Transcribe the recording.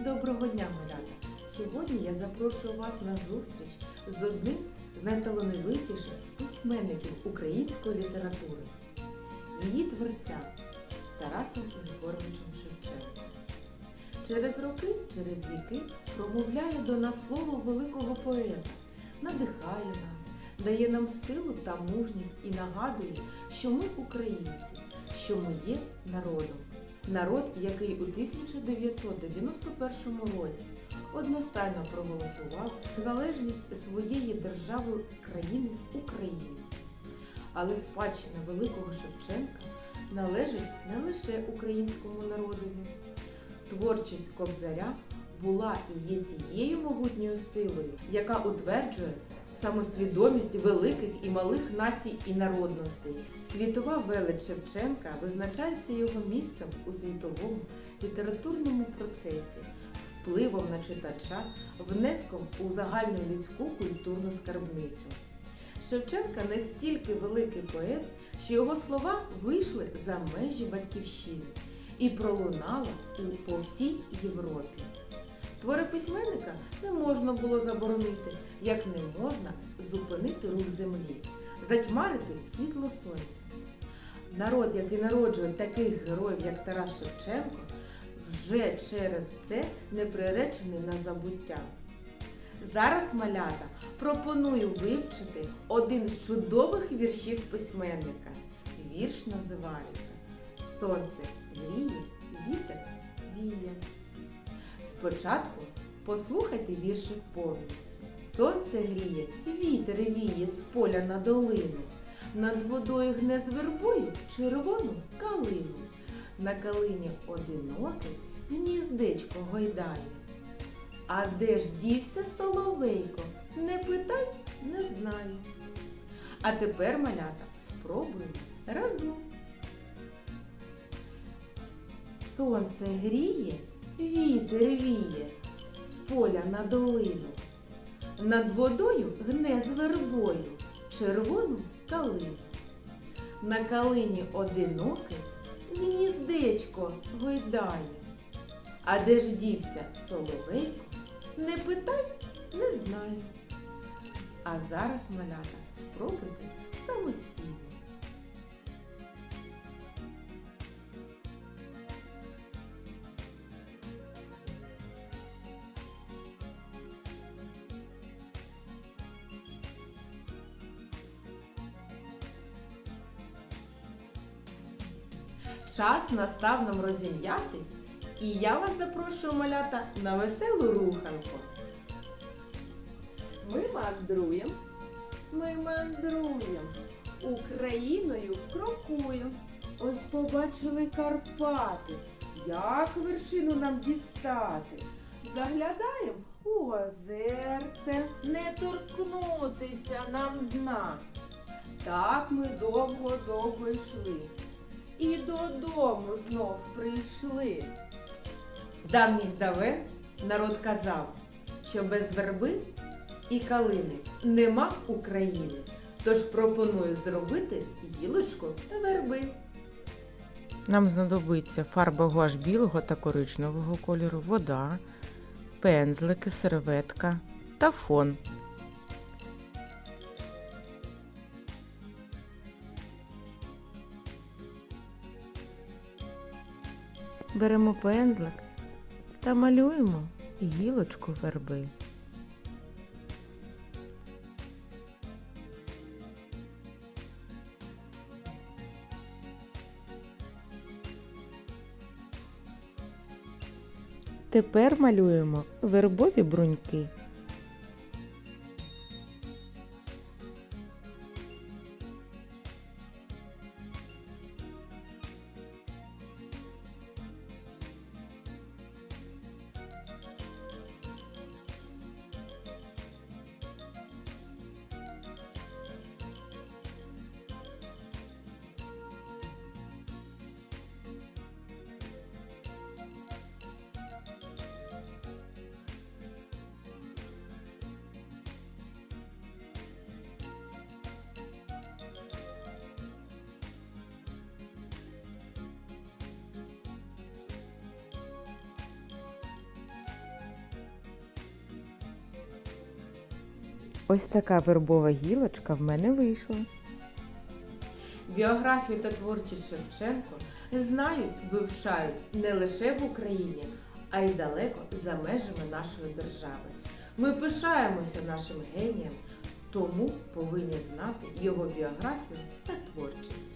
Доброго дня, малята! Сьогодні я запрошую вас на зустріч з одним з найталановитіших письменників української літератури, її творця Тарасом Григоровичем Шевченком. Через роки, через віки промовляє до нас слово великого поета, надихає нас, дає нам силу та мужність і нагадує, що ми українці, що ми є народом. Народ, який у 1991 році одностайно проголосував залежність своєї держави країни України. Але спадщина великого Шевченка належить не лише українському народові. Творчість Кобзаря була і є тією могутньою силою, яка утверджує самосвідомість великих і малих націй і народностей. Світова велич Шевченка визначається його місцем у світовому літературному процесі, впливом на читача, внеском у загальну людську культурну скарбницю. Шевченка настільки великий поет, що його слова вийшли за межі батьківщини і пролунали по всій Європі. Твори письменника не можна було заборонити, як не можна зупинити рух землі, затьмарити світло сонця. Народ, який народжує таких героїв, як Тарас Шевченко, вже через це не приречений на забуття. Зараз, малята, пропоную вивчити один з чудових віршів письменника. Вірш називається Сонце гріє, вітер віє. Спочатку послухайте віршик повністю. Сонце гріє, вітер віє з поля на долину. Над водою гне з вербою червону калину. На калині одинокий гніздечко гойдає. А де ж дівся соловейко? Не питай, не знаю. А тепер, малята, спробуємо разом. Сонце гріє, вітер віє з поля на долину. Над водою гне з вербою червону калину. На калині одинокий гніздечко гойдає. А де ж дівся соловейко? Не питай, не знаю. А зараз, малята, спробуйте самостійно. Час настав нам розім'ятись, і я вас запрошую, малята, на веселу руханку. Ми мандруємо, ми мандруємо, Україною крокуємо. Ось побачили Карпати, як вершину нам дістати. Заглядаємо у озерце, не торкнутися нам дна. Так ми довго-довго йшли і додому знов прийшли. З давніх давен народ казав, що без верби і калини нема України. Тож пропоную зробити гілочку та верби. Нам знадобиться фарба гуаш білого та коричневого кольору, вода, пензлики, серветка та фон. Беремо пензлик та малюємо гілочку верби. Тепер малюємо вербові бруньки. Ось така вербова гілочка в мене вийшла. Біографію та творчість Шевченко знають, вивчають не лише в Україні, а й далеко за межами нашої держави. Ми пишаємося нашим генієм, тому повинні знати його біографію та творчість.